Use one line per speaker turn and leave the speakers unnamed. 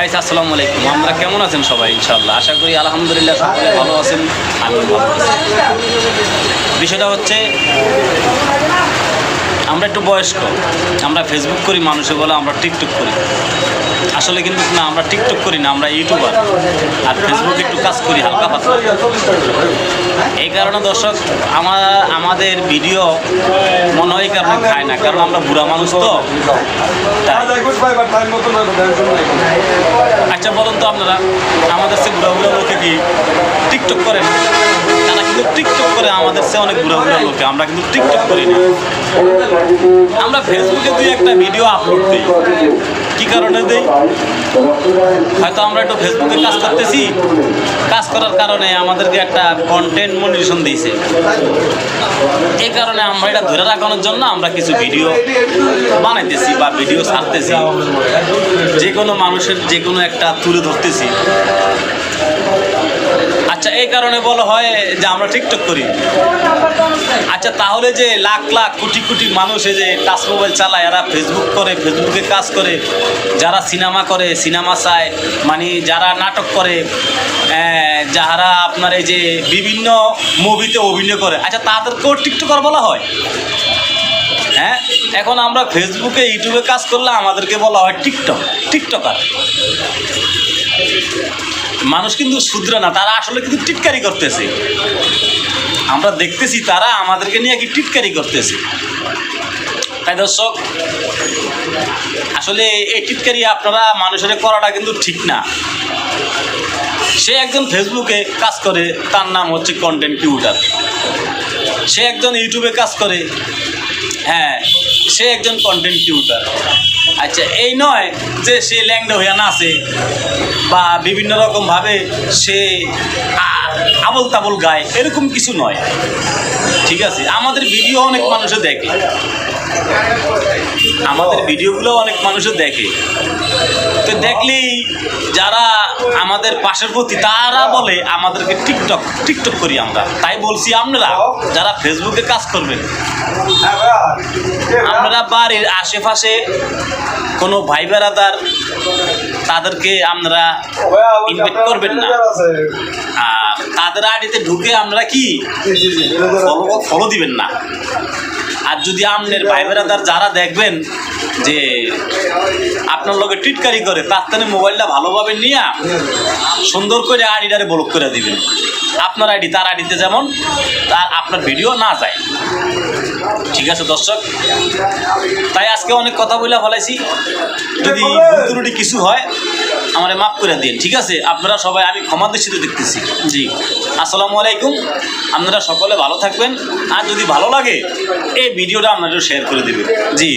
Guys আসসালামু আলাইকুম। আমরা কেমন আছেন সবাই? ইনশাল্লাহ আশা করি আলহামদুলিল্লাহ সকলে ভালো আছেন। ভালো আছি। বিষয়টা হচ্ছে, আমরা একটু বয়স্ক। আমরা ফেসবুক করি মানুষে বলে আমরা টিকটক করি। আসলে কিন্তু না, আমরা টিকটক করি না, আমরা ইউটিউবার আর ফেসবুকে একটু কাজ করি, হালকা পাতলা। এই কারণে দর্শক আমার আমাদের ভিডিও মনে হয় কারণে খায় না। কারণ আমরা বুড়া মানুষ তো। আচ্ছা বলুন তো আপনারা, আমাদের সে বুড়া বুড়া লোকে কি টিকটক করে না তারা কিন্তু টিকটক করে আমাদের সে অনেক বুড়া বুড়া লোকে, আমরা কিন্তু টিকটক করি না। আমরা ফেসবুকে দুই একটা ভিডিও আপলোড দিই। কি কারণে দেই? হয়তো আমরা একটু ফেসবুকে কাজ করতেছি কাজ করার কারণে আমাদেরকে একটা কন্টেন্ট মনিটেশন দিয়েছে। এই কারণে আমরা এটা ধরে রাখানোর জন্য আমরা কিছু ভিডিও বানাইতেছি বা ভিডিও ছাড়তেছি। যে কোনো মানুষের যে কোনো একটা তুলে ধরতেছি। আচ্ছা এই কারণে বলা হয় যে আমরা টিকটক করি। আচ্ছা তাহলে যে লাখ লাখ, কোটি কোটি মানুষ এই যে টাচ মোবাইল চালায়, এরা ফেসবুক করে ফেসবুকে কাজ করে, যারা সিনেমা করে, সিনেমা চায় মানে যারা নাটক করে যারা আপনার এই যে বিভিন্ন মুভিতে অভিনয় করে। আচ্ছা তাদেরকেও টিকটকার বলা হয়? হ্যাঁ? এখন আমরা ফেসবুকে, ইউটিউবে কাজ করলে আমাদেরকে বলা হয় টিকটক, টিকটকার। মানুষ কিন্তু শুধরে না, তারা আসলে কিন্তু টিটকারি করতেছে। আমরা দেখতেছি তারা আমাদেরকে নিয়ে কি টিটকারি করতেছে। তাই দর্শক, আসলে এই টিটকারি আপনারা মানুষের করাটা কিন্তু ঠিক না। সে একজন ফেসবুকে কাজ করে, তার নাম হচ্ছে কন্টেন্ট কিউটার সে একজন ইউটিউবে কাজ করে হ্যাঁ সে একজন কন্টেন্ট কিউটার আচ্ছা এই নয় যে সে ল্যাংডা হইয়া নাচে বা বিভিন্ন রকমভাবে সে আবল তাবল গায়, এরকম কিছু নয়। ঠিক আছে? আমাদের ভিডিও অনেক মানুষে দেখে। আমাদের ভিডিওগুলো অনেক মানুষে দেখে। তো দেখলেই যারা আমাদের পাশের প্রতি, তারা বলে আমাদেরকে টিকটক টিকটক করি আমরা। তাই বলছি আপনারা, যারা ফেসবুকে কাজ করবেন, আপনারা বাড়ির আশেপাশে কোনো ভাই বেড়াদার, তাদেরকে আপনারা ইনভাইট করবেন না। আর তাদের আড়িতে ঢুকে আমরা কি ফলো দিবেন না। আর যদি আপনার ভাই বেড়াদার যারা দেখবেন যে আপনার লগে টিটকারি করে তার তাহলে মোবাইলটা ভালোভাবে নিয়ে সুন্দর করে আইডিটারে ব্লক করে দিবেন। আপনার আইডি তার আইডিতে যেমন তার আপনার ভিডিও না যায়। ঠিক আছে দর্শক? তাই আজকে অনেক কথা বলে ফেলাইছি। যদি ত্রুটি কিছু হয় আমারে মাফ করে দিন ঠিক আছে? আপনারা সবাই আমি ক্ষমা দৃষ্টিতে দেখতেছি। জি। আসসালামু আলাইকুম। আপনারা সকলে ভালো থাকবেন। আর যদি ভালো লাগে এই ভিডিওটা আপনারা শেয়ার করে দেবেন। জি।